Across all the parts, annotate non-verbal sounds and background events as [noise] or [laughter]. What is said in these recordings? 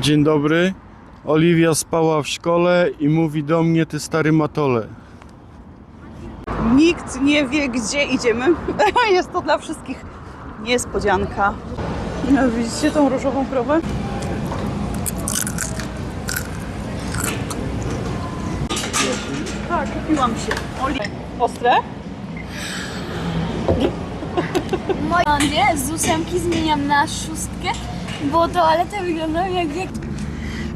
Dzień dobry. Oliwia spała w szkole i mówi do mnie, ty stary matole. Nikt nie wie, gdzie idziemy. [laughs] Jest to dla wszystkich niespodzianka. No, Widzicie tą różową krowę? Tak, kupiłam się. Oli... Ostre? Moje z ósemki zmieniam na szóstkę, bo toalety wyglądają jak jak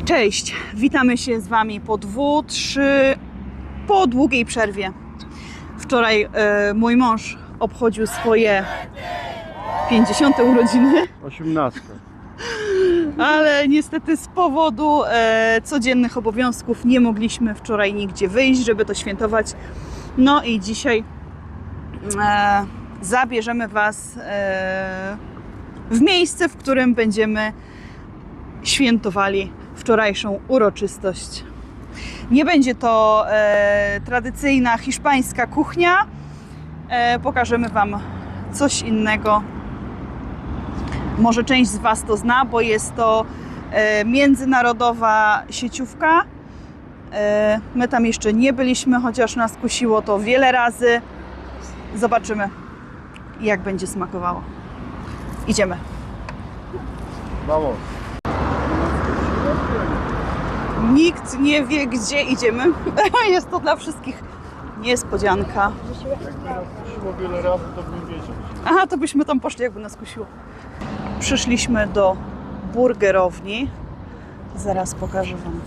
Cześć, witamy się z Wami po dwu, trzy, po długiej przerwie. Wczoraj e, mój mąż obchodził swoje 50 urodziny. 18. ale niestety z powodu e, codziennych obowiązków nie mogliśmy wczoraj nigdzie wyjść, żeby to świętować. No i dzisiaj e, zabierzemy Was e, w miejsce, w którym będziemy świętowali wczorajszą uroczystość. Nie będzie to e, tradycyjna hiszpańska kuchnia. E, pokażemy Wam coś innego, może część z Was to zna, bo jest to e, międzynarodowa sieciówka. E, my tam jeszcze nie byliśmy, chociaż nas kusiło to wiele razy. Zobaczymy, jak będzie smakowało. Idziemy. Vamos. Nikt nie wie, gdzie idziemy. [laughs] Jest to dla wszystkich niespodzianka. Kusiło wiele razy, to bym wiedział. Aha, to byśmy tam poszli, jakby nas kusiło. Przyszliśmy do burgerowni. Zaraz pokażę Wam,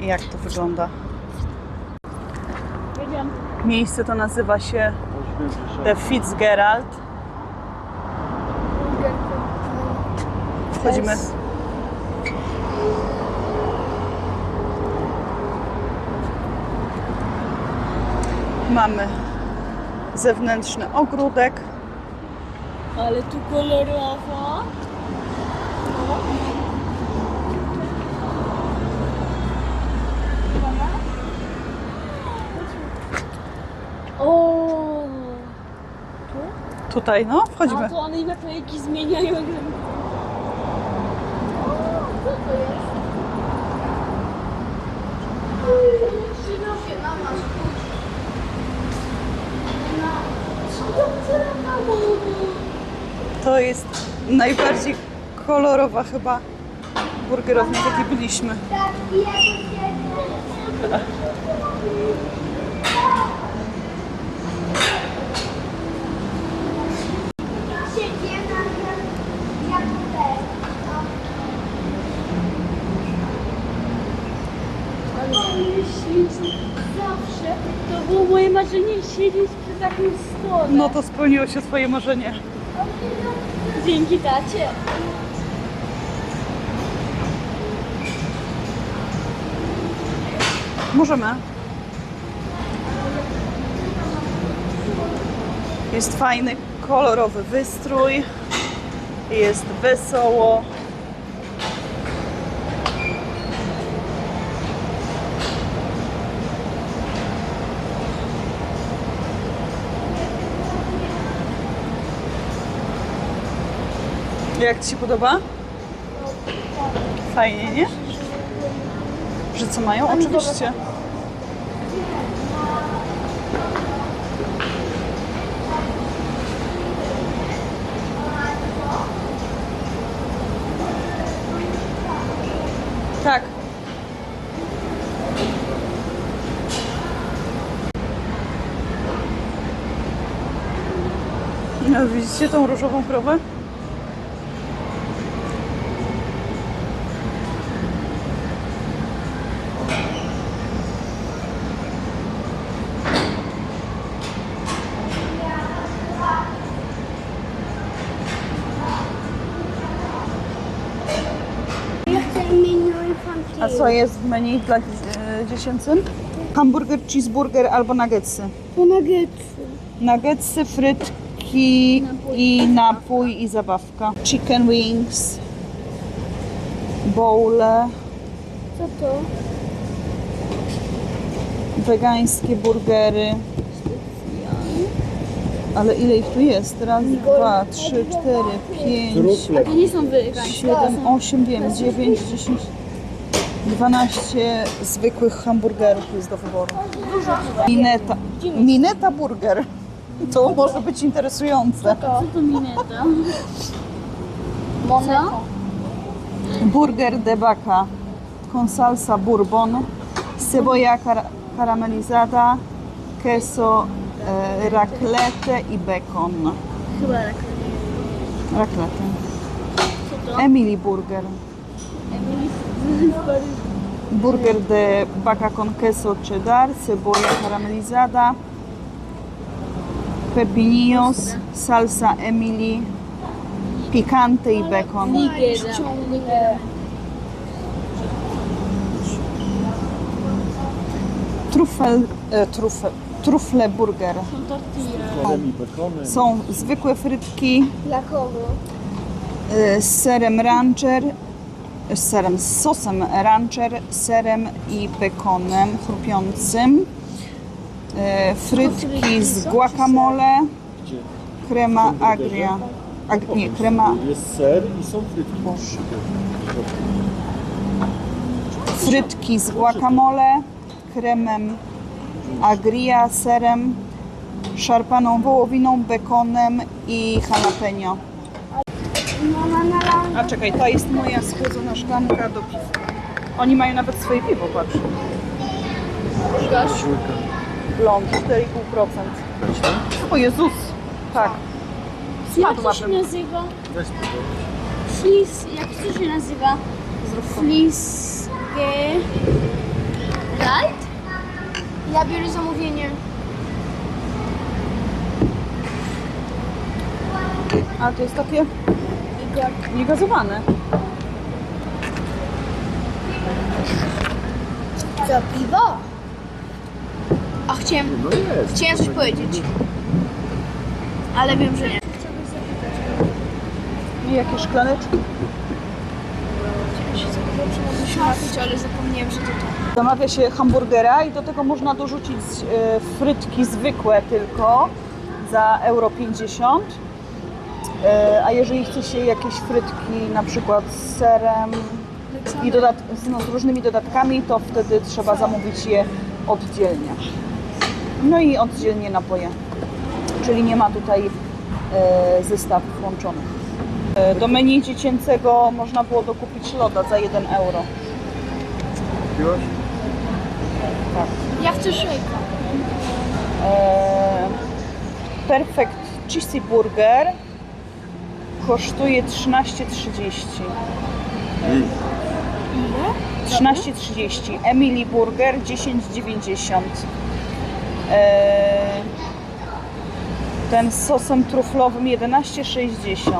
jak to wygląda. Miejsce to nazywa się The Fitzgerald. Wchodzimy. Mamy zewnętrzny ogródek. Ale tu kolorowo. O, Tutaj, no, a wchodzimy. to one na kolejki zmieniają. O, Co to jest? Co to? To jest najbardziej kolorowa chyba burgerownia, w byliśmy. Ale ślicznie. Zawsze to było moje marzenie siedzieć przy takim stole. No to spełniło się Twoje marzenie. Dzięki tacie. Możemy. Jest fajny, kolorowy wystrój. Jest wesoło. Jak Ci się podoba? Fajnie, nie? Że co mają? Oczywiście. Tak. No, widzicie tą różową krowę? Ja chcę menu funky. A co jest w menu dla e, dziecięcym? Hamburger, cheeseburger albo nuggetsy. To nuggetsy. Nuggetsy, frytki i napój i zabawka. Chicken wings, bowle, Co to? wegańskie burgery. Ale ile ich tu jest? Raz, dwa, trzy, cztery, pięć, Trufle. To nie są wegańskie. siedem, osiem, wiem, dziewięć, dziesięć, dwanaście zwykłych hamburgerów jest do wyboru. Mineta. Mineta burger. To może być interesujące. Co to mineta? Burger de vaca con salsa bourbon, cebolla cara caramelizada, queso, e, raclette i bacon. Chyba tak. Raclette. Co to? Emily Burger. De vaca con queso cheddar, cebolla caramelizada, pepinillos, salsa Emily, picante i bacon. Nigeria. Trufel, e, trufel, trufle burger. Są zwykłe frytki Dla kogo? e, z serem rancher, z serem, z sosem rancher, serem i bekonem chrupiącym. E, Frytki z guacamole, krema agria. Ag, nie, krema, Jest ser i są frytki. frytki z guacamole, kremem agria, serem, szarpaną wołowiną, bekonem i jalapeno. A czekaj, to jest moja schłodzona szklanka do piwa. Oni mają nawet swoje piwo, patrz. Blond, 4,5%. O Jezus! Tak. Jak to się nazywa? Weź spróbuj. Flis... Jak to się nazywa? Fliskie... Light? Ja biorę zamówienie. A to jest takie niegazowane. Co, piwo? A chciałem, No jest. chciałem coś powiedzieć. Ale wiem, że nie. I jakie szklaneczki. Chciałem się napić, ale zapomniałem, że to to. Zamawia się hamburgera i do tego można dorzucić e, frytki zwykłe tylko za euro 50. E, a jeżeli chce się jakieś frytki na przykład z serem i dodat- z- no, z różnymi dodatkami, to wtedy trzeba zamówić je oddzielnie. No i oddzielnie napoje. Czyli nie ma tutaj e, zestawów łączonych. E, do menu dziecięcego można było dokupić loda za 1 euro. Kupiłaś? Tak. Ja chcę szejka. Perfect Cheesy Burger kosztuje 13,30. 13,30. Emily Burger 10,90. Eee, ten z sosem truflowym 11,60.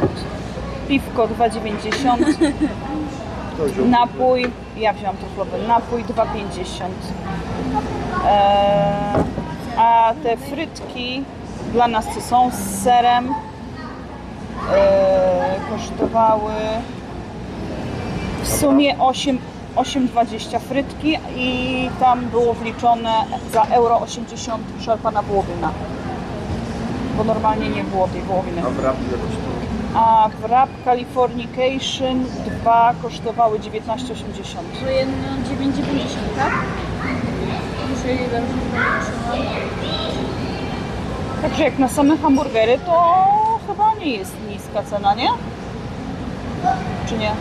Piwko 2,90. Kto wziął? Napój, ja wziąłam truflowy, napój 2,50. Eee, a te frytki dla nas co są z serem kosztowały w sumie 8 8,20 frytki i tam było wliczone za euro 80 szarpana wołowina. Bo normalnie nie było tej wołowiny. A wrap jakoś to. A wrap Californication 2 kosztowały 19,80. To jedno 9,90, tak? Muszę je dobrze. Także jak na same hamburgery, to chyba nie jest niska cena, nie? Czy nie?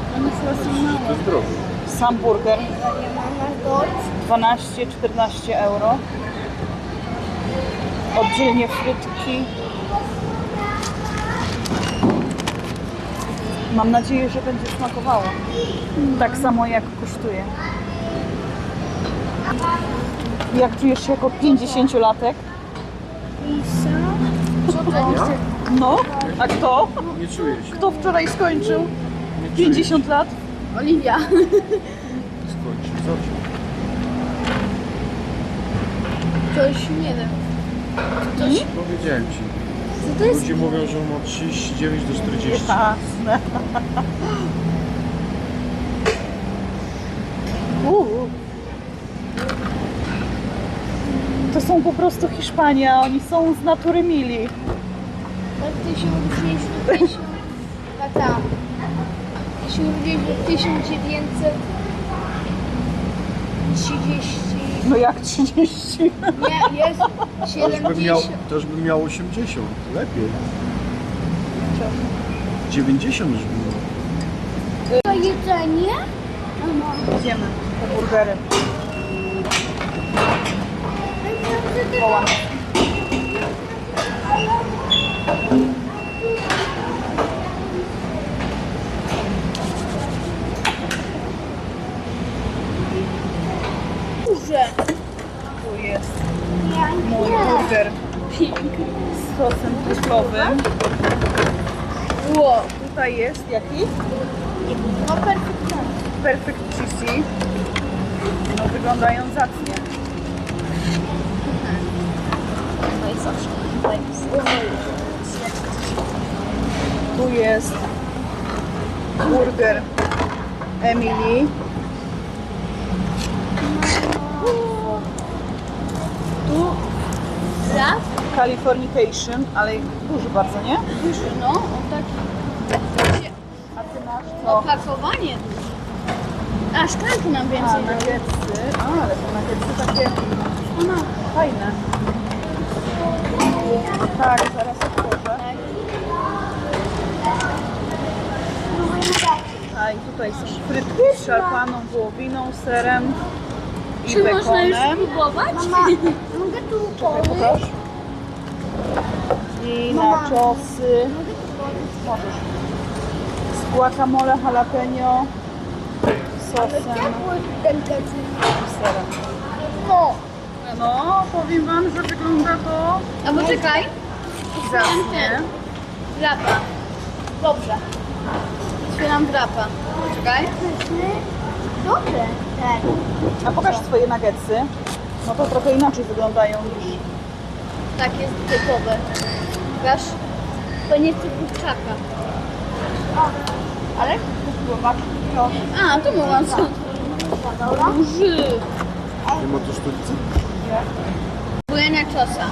To. Sam burger Mama 12-14 euro. Oddzielnie frytki. Mam nadzieję, że będzie smakowało. Tak samo jak kosztuje. Jak czujesz się jako 50-latek? Ja? No, a kto? Nie czuję się. Kto wczoraj skończył? Nie czuję 50 lat? Oliwia. się. Skończy. Co ci? Coś nie wiem. Powiedziałem ci. Co to jest? Ludzie mówią, że on ma 39 do 40. Jasne. [laughs] Uuu. To są po prostu Hiszpania, oni są z natury mili. Od 1950. A tam. 1930. No jak 30? Nie, jest Też bym, miał, 70. też bym miał 80. Lepiej. 90 już było. To jedzenie? Idziemy po burgery. Wołam. Duże. Tu jest mój burger z sosem truskowym. Ło. Tutaj jest jaki? No. Perfect cheesy. No wyglądają zacnie. Tu jest burger Emily. Tu Raz? Californication, ale duży bardzo, nie? Duży, no. On taki. A ty masz co? Opakowanie duże. A szklanki nam A, więcej dały. nuggetsy. A, ale te nuggetsy takie Ona. fajne. Tak, zaraz A i tutaj są frytki z szarpaną wołowiną, serem i Czy można już bekonem. spróbować? Mama, mogę tu pokaż. I nachosy. Możesz. Z guacamole jalapeno, sosem i serem. No. No, powiem wam, że wygląda to A poczekaj. zacnie. Wrapa. Dobrze. Otwieram wrapa. Poczekaj. Dobrze. Tak. A pokaż swoje nuggetsy. No to trochę inaczej wyglądają niż... Tak jest typowe. Pokaż. To nie typ kurczaka. Ale zobacz, to A, tu mogłam są. Duży. Nie ma tu sztućcy? Próbuję na czosa.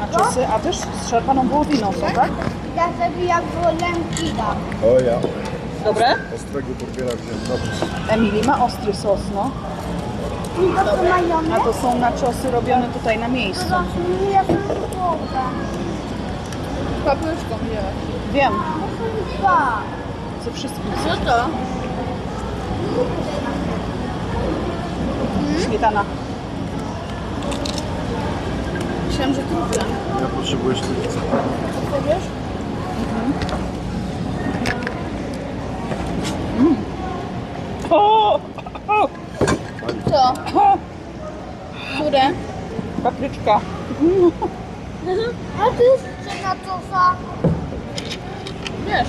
naczosy, a też z szarpaną wołowiną są, tak? Ja zabijam wolenki dam. O ja. Dobre? Ostrego burgera wziąłem. Dobrze. Emily ma ostry sos, no. A to są naczosy robione tutaj na miejscu. Papryszką wzięłaś. Wiem, ze wszystkim. Co to? Śmietana. Myślałam, że trufla. Ja potrzebuję sztućcy. Powiesz? O! o, Co? o Które? papryczka. A ty jeszcze na czosa? Wiesz.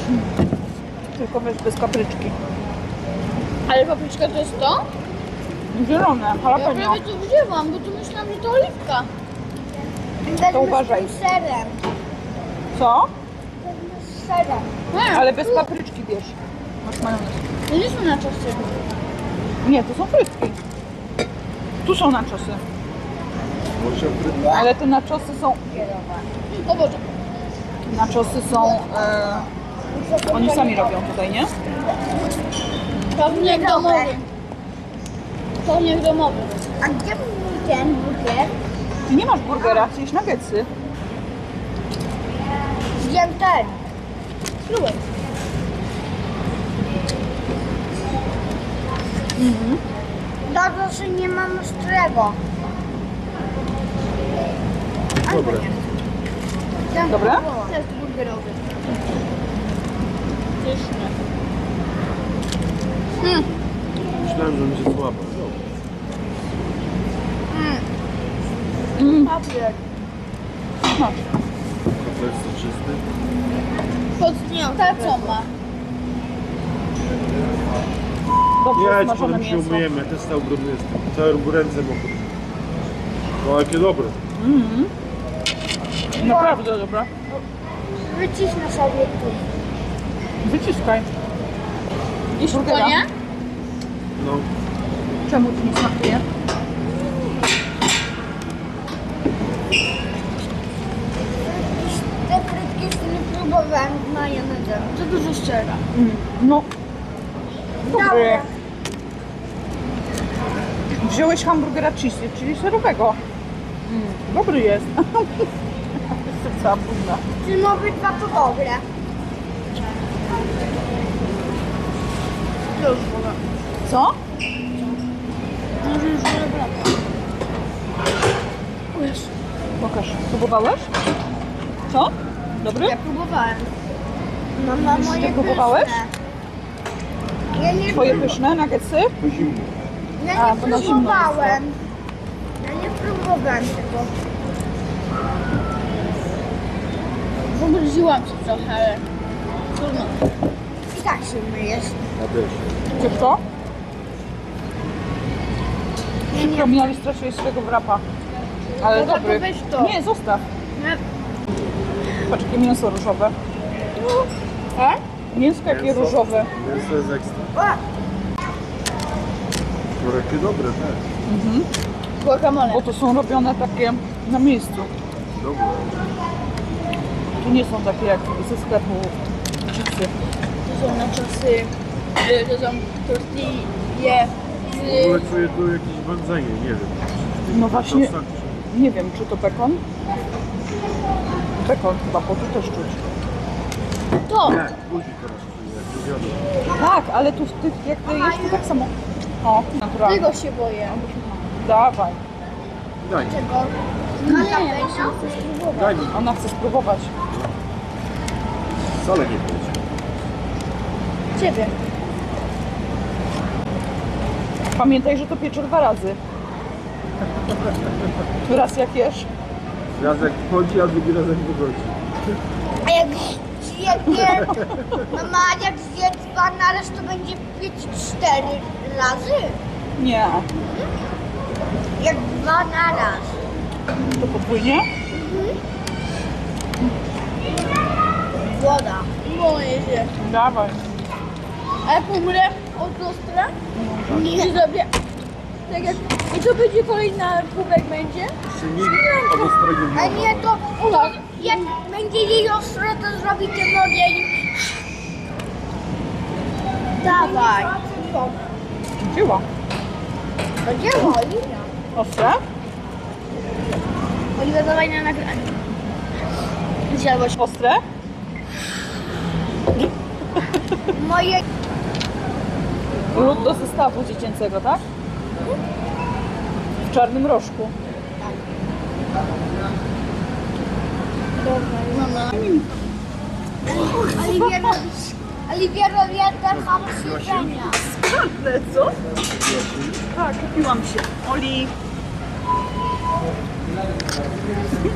Tylko bez, bez papryczki. Ale papryczka to jest to? Zielone, Ja jalapeno. prawie to wzięłam, bo tu myślałam, że to oliwka. To uważaj. Z serem. Co? Ale bez papryczki bierz. Masz majonez. To nie są na czosy. Nie, to są frytki. Tu są naczosy. Ale te naczosy są... O Boże. Naczosy są... E, oni sami robią tutaj, nie? Pewnie domowy. Pewnie domowy. A gdzie był ten burger? Ty nie masz burgera, chcieliś nuggetsy. Wziąłem ten. Spróbuj. Dobrze, że nie mam ostrego. Dobre. Dobre? Test burgerowy. Pyszny. Myślałem, że będzie słabo. To jest czysty. Pod nią. Ta co ma? Dobrze Nie, smażone potem się mięso. umyjemy. Też stał brudny jestem. Całe ręce mokre. No jakie dobre. Naprawdę dobra. Wycisnę sobie tu. Wyciskaj. I Burgera. szkonie? No. Czemu ci nie smakuje? Te dużo sera. No. Dobry. Wziąłeś hamburgera cheesy, czyli serowego. Mm, dobry jest. [laughs] Jestem cała brudna. Czy no obydwa to dobre? Już wolę. Co? Może już wolę brata. Pokaż. Próbowałeś? Co? Dobry? Ja próbowałem. Mama Ty moje próbowałeś? pyszne. Ja nie, Twoje pyszne nuggetsy? ja A, nie bo na zimno próbowałem. Ja nie próbowałem tego. Pomyliłam się trochę, ale trudno. I tak silny jest. Wiesz co? Przykro mi, ale straciłeś swojego wrapa. Ale Dobra, dobry. to weź to. Nie, zostaw. Jakie mięso różowe. E? Mięsko jakie Mięso? różowe. Mięso jest ekstra. Jakie dobre też. Guacamole. Bo to są robione takie na miejscu. Dobre. Tu nie są takie jak ze sklepu chipsy. To są naczosy, y, to są tortille W ogóle z... czuję tu jakieś wędzenie, nie wiem. No właśnie, To tak, nie wiem, czy to bekon? Bekon chyba, bo tu też czuć. To! Teraz jak zjadłem. Tak, ale tu w tych, jak ty jesz, to tak samo. O, naturalnie. Tego się boję. Dawaj. Daj mi, tego. No nie, ja chcę spróbować. daj mi. Ona chce spróbować. Wcale nie budzi. Ciebie. Pamiętaj, że to piecze dwa razy. Raz jak jesz. Raz jak wchodzi, a drugi raz jak wychodzi. A jak zjecie, mama, jak zje dwa naraz, to będzie pić cztery razy? Nie. Jak dwa naraz. To podwójnie? Woda. Boję się. Dawaj. A jak umrę od ostra? Nie. Czy zrobię? Tak jak... I to będzie kolejna kubek będzie? Od ostrego A nie to jak będzie jej ostre, to zrobi ten ogień. Dawaj. Działa. To działa, Oliwia. Ostre? Oliwia, dawaj na nagranie. Zjadłaś Ostre? Moje... Lód do zestawu dziecięcego, tak? W czarnym rożku. Oliwia robi... Oliwia robi taka. Ale co? Tak, kupiłam się. Oli.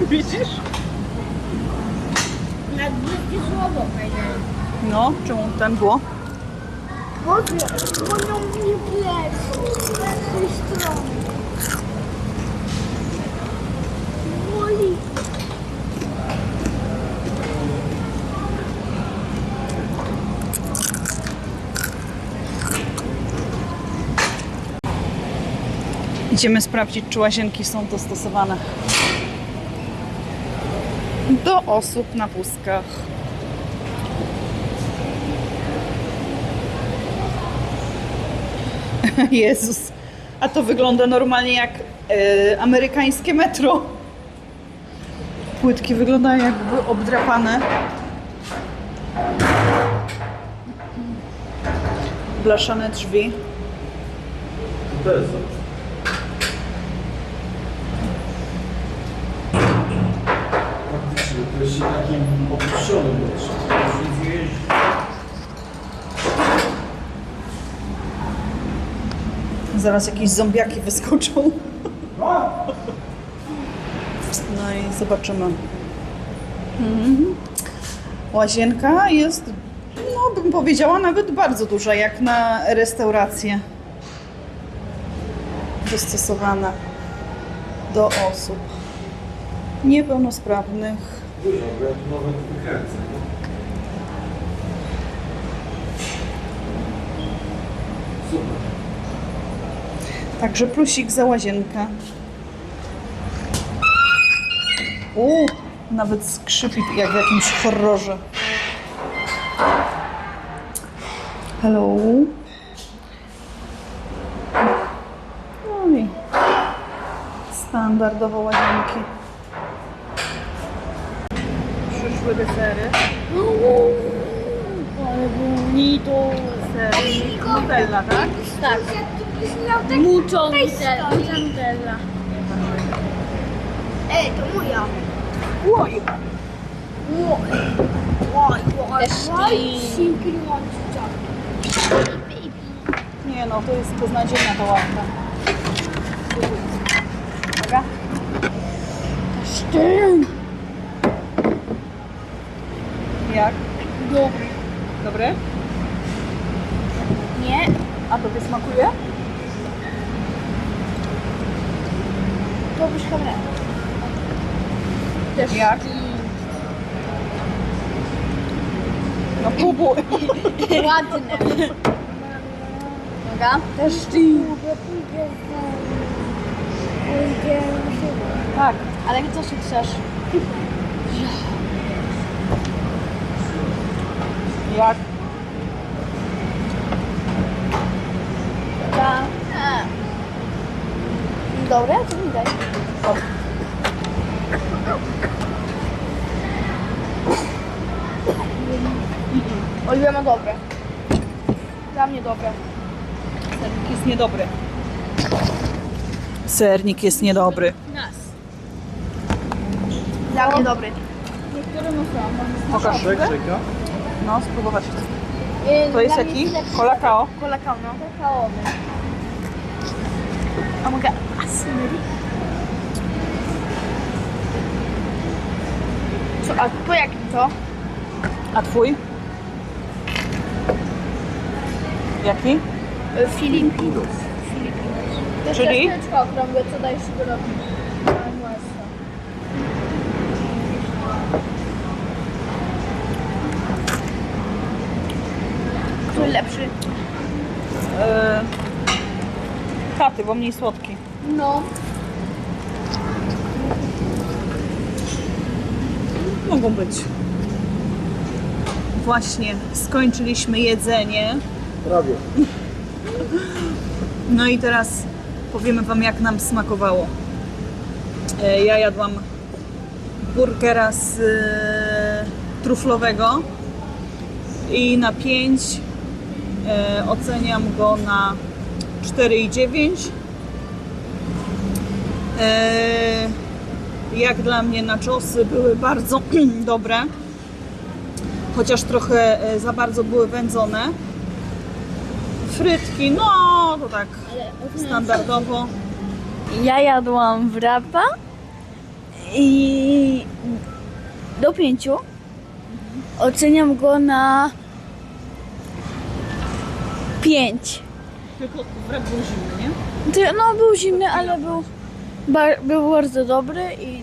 Widzisz? Na brzydkie słowo. No, czemu ten było? Boże. Z strony. Idziemy sprawdzić, czy łazienki są dostosowane do osób na wózkach. [laughs] Jezus, a to wygląda normalnie jak e, amerykańskie metro. Płytki wyglądają jakby obdrapane. Blaszane drzwi. To jest Faktycznie, to jest takim opuszczonym lecz. Już nic nie jeździ. Zaraz jakieś zombiaki wyskoczą. No i zobaczymy. Mhm. Łazienka jest, no bym powiedziała, nawet bardzo duża, jak na restaurację. Dostosowana do osób niepełnosprawnych. Nawet wykręcę. Także plusik za łazienkę. U, nawet skrzypi jak w jakimś horrorze. Hello. No i standardowo łazienki. Przyszły desery. Ale bonito. Sery Nutella, tak? Tak. Mucho Nutella. Mucha Nutella. Ej, to moja. Oj, Simply nie no, to jest beznadziejna ta ławka. Uwaga. Szczerym. Jak? Dobry. Dobre? Nie. A tobie smakuje? Byś kamerę. Też Jak? No próbuj. [laughs] ładne. Uwaga. Też ty. Tak. Ale co się chcesz? Jak? Ta. Dobre? Co mi daj? Oliwia ma dobre. Dla mnie dobre. Sernik jest niedobry. Sernik jest niedobry. Nas. Dla mnie dobry. Pokaż. Czek, czeka. No, spróbować. Yy, To jest jaki? Kolakao. Kolakao, no. Kakaowy. A mogę... A, synery? Co, a po jakim to? A twój? Jaki? Filipinus. Filipinus. To jest Czyli? ciasteczko okrągłe, co dajesz. Który lepszy? Yy, katy, bo mniej słodki. No. Mogą być. Właśnie skończyliśmy jedzenie. Prawie. No i teraz powiemy Wam, jak nam smakowało. E, Ja jadłam burgera z e, truflowego i na 5 e, oceniam go na 4,9. E, jak dla mnie naczosy były bardzo [clears throat] dobre, chociaż trochę e, za bardzo były wędzone. Frytki, no to tak standardowo. Ja jadłam wrapa i do pięciu oceniam go na pięć. Tylko wręcz był zimny, nie? No był zimny, ale był, bar, był bardzo dobry i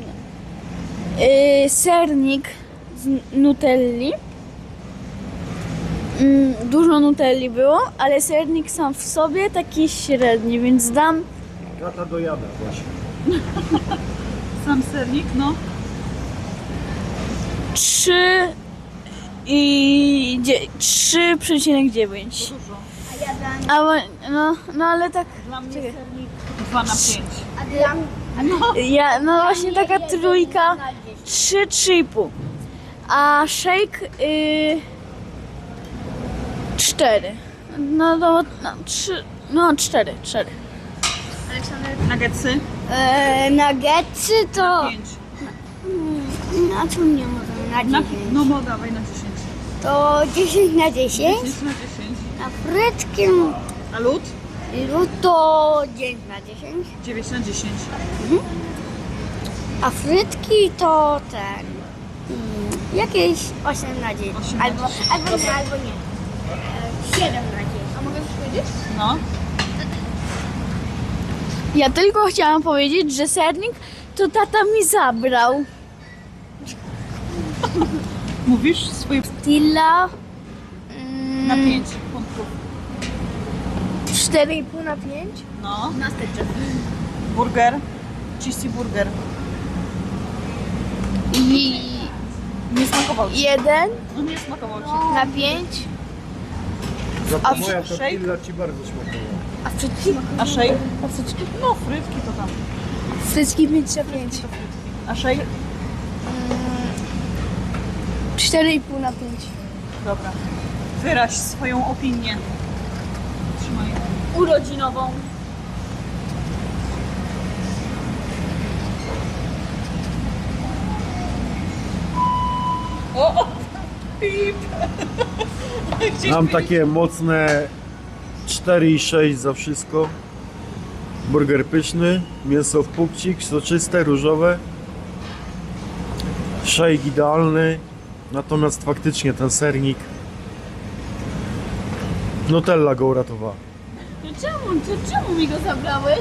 yy, sernik z nutelli. Mm, dużo nutelli było, ale sernik sam w sobie taki średni, więc dam Kata dojada właśnie. [laughs] Sam sernik, no. 3 i dzie- 3,9. Dużo. A bo- no, no ale tak Dla mnie Czekaj. sernik 2 na 5. A dla mnie ja, no właśnie taka trójka 3, 3,5. A shake y, 4. No to no, 3, no 4, 4. Nuggetsy e, nuggetsy to... 5. Na co mnie możemy? Na Na, 10. no bo dawaj na 10. To 10 na 10. 10 na 10. Na frytki A lód? No to 9 na 10. 9 na 10. A frytki to ten... mm, Jakieś 8 na 10. 8 na Albo, 10. albo nie, albo nie. E, 7 na 10. A mogę coś powiedzieć? No. Ja tylko chciałam powiedzieć, że sernik to tata mi zabrał. Mówisz swój Tilla na 5 punktów. 4,5 na 5. No. Następny. Burger. Cheesy burger. I Nie smakował Ci. 1 No nie smakował Ci. na 5. Za A to moja shake? tortilla ci bardzo smakowała. A frytki? A shake? A frytki? No, frytki to tam. Frytki 5 na 5. A shake? 4,5 na 5. Dobra. Wyraź swoją opinię. Trzymaj. Urodzinową. O! o. Pip! Gdzieś Mam byli- takie mocne 4,6 za wszystko. Burger pyszny, mięso w pupcik, soczyste, różowe. Szejk idealny, natomiast faktycznie ten sernik Nutella go uratowała. To czemu? To czemu mi go zabrałeś?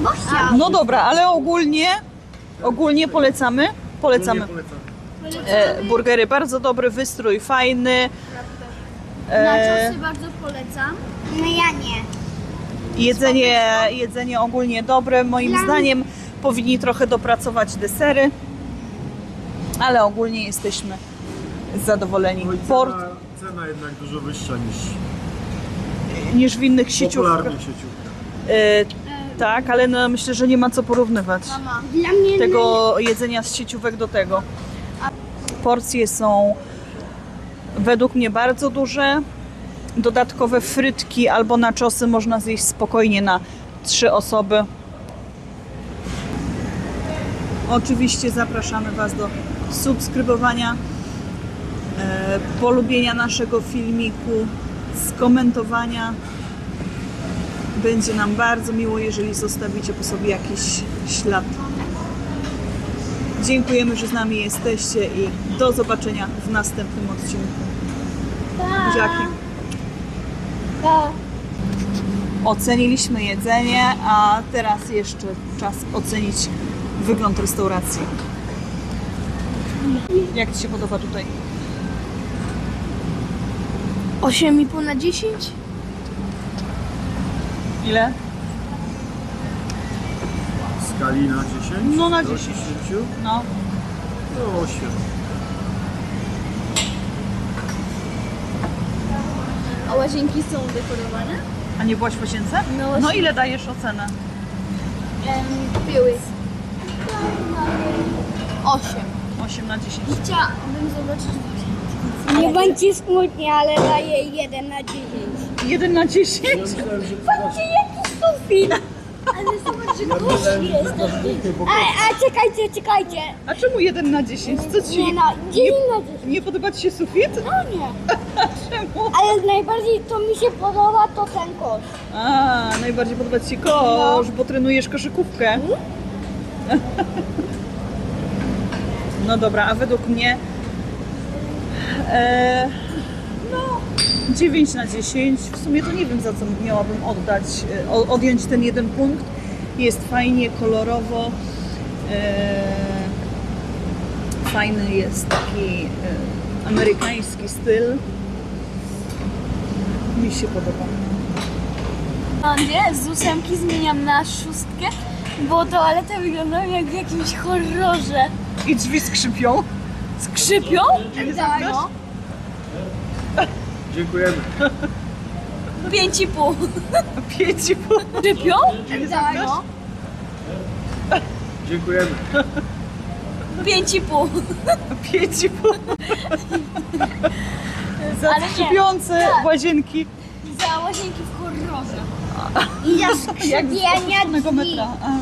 Bo chciałam. No dobra, ale ogólnie ogólnie polecamy. Polecamy. E, burgery bardzo dobry, wystrój fajny. E, Naczosy bardzo polecam. No ja nie. jedzenie, jedzenie ogólnie dobre. Moim Dla- zdaniem powinni trochę dopracować desery, ale ogólnie jesteśmy zadowoleni. Port cena jednak dużo wyższa niż niż w innych sieciówkach. popularnych sieciówkach. E, tak, ale no, myślę, że nie ma co porównywać. Mama. Dla mnie tego jedzenia z sieciówek do tego. Porcje są według mnie bardzo duże. Dodatkowe frytki albo naczosy można zjeść spokojnie na trzy osoby. Oczywiście zapraszamy Was do subskrybowania, e, polubienia naszego filmiku, skomentowania. Będzie nam bardzo miło, jeżeli zostawicie po sobie jakiś ślad. Dziękujemy, że z nami jesteście i do zobaczenia w następnym odcinku. Buziaki. Oceniliśmy jedzenie, a teraz jeszcze czas ocenić wygląd restauracji. Jak Ci się podoba tutaj? 8,5 na 10? Ile? W skali na 10? No, na Do 10. 10? No, No 8. A łazienki są dekorowane? a nie byłaś w łazience? No, No ile dajesz ocenę? Em, były. 8. 8 na 10. I chciałabym zobaczyć Nie bądźcie smutni, ale daję 1 na 10. 1 na 10? Patrzcie jaki sufit! Ale zobacz, że gość jest. A, a czekajcie, czekajcie. A czemu 1 na 10? Co Ci Nie no, 9 na 10. nie podoba Ci się sufit? No nie. [laughs] Czemu? Ale najbardziej co mi się podoba to ten kosz. A, najbardziej podoba Ci się kosz, bo trenujesz koszykówkę. [laughs] No dobra, a według mnie e, no 9 na 10. W sumie to nie wiem za co miałabym oddać, e, odjąć ten jeden punkt. Jest fajnie, kolorowo. E, fajny jest taki e, amerykański styl. Mi się podoba. Nie, z ósemki zmieniam na szóstkę, bo toalety wyglądają jak w jakimś horrorze. I drzwi skrzypią. Skrzypią? Nie Tak, no. Dziękujemy. Pięć i pół. Pięć i pół. Skrzypią? Nie Tak, no. Dziękujemy. Pięć i pół. Pięć i pół. Za Ale nie. skrzypiące Tak. łazienki. Za łazienki w horrorze. I [laughs] za Jak z skrzypienia opuszczonego drzwi. metra. A.